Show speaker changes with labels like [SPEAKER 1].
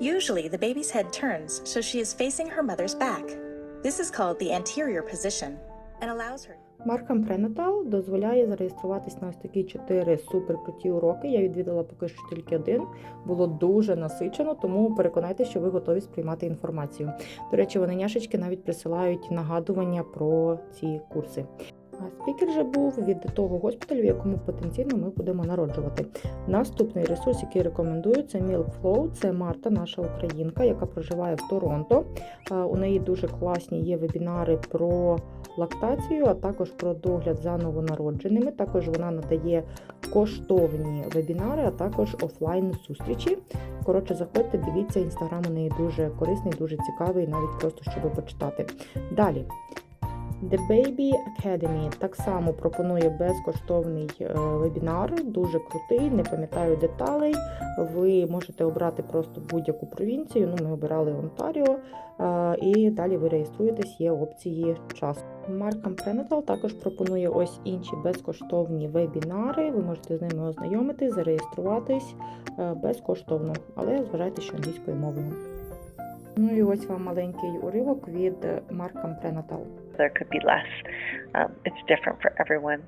[SPEAKER 1] Usually, the baby's head turns so she is facing her mother's back. This is called the anterior position and allows her.
[SPEAKER 2] Markham Prenatal дозволяє зареєструватись на ось такі чотири суперкруті уроки. Я відвідала поки що тільки один. Було дуже насичено, тому переконайтеся, що ви готові сприймати інформацію. До речі, вони няшечки навіть присилають нагадування про ці курси. Спікер же був від того госпіталю, в якому потенційно ми будемо народжувати. Наступний ресурс, який рекомендую, це Milk Flow. Це Марта, наша українка, яка проживає в Торонто. У неї дуже класні є вебінари про лактацію, а також про догляд за новонародженими. Також вона надає коштовні вебінари, а також офлайн зустрічі. Коротше, заходьте, дивіться, інстаграм у неї дуже корисний, дуже цікавий, навіть просто щоб почитати. Далі. The Baby Academy так само пропонує безкоштовний е, вебінар, дуже крутий, не пам'ятаю деталей. Ви можете обрати просто будь-яку провінцію. Ну, ми обирали Онтаріо, е, і далі ви реєструєтесь, є опції часу. Markham Prenatal також пропонує ось інші безкоштовні вебінари. Ви можете з ними ознайомитись, зареєструватись е, безкоштовно, але зважайте, що англійською мовою. Ну і ось вам маленький уривок від Markham Prenatal.
[SPEAKER 3] there could be less. Um, it's different for everyone.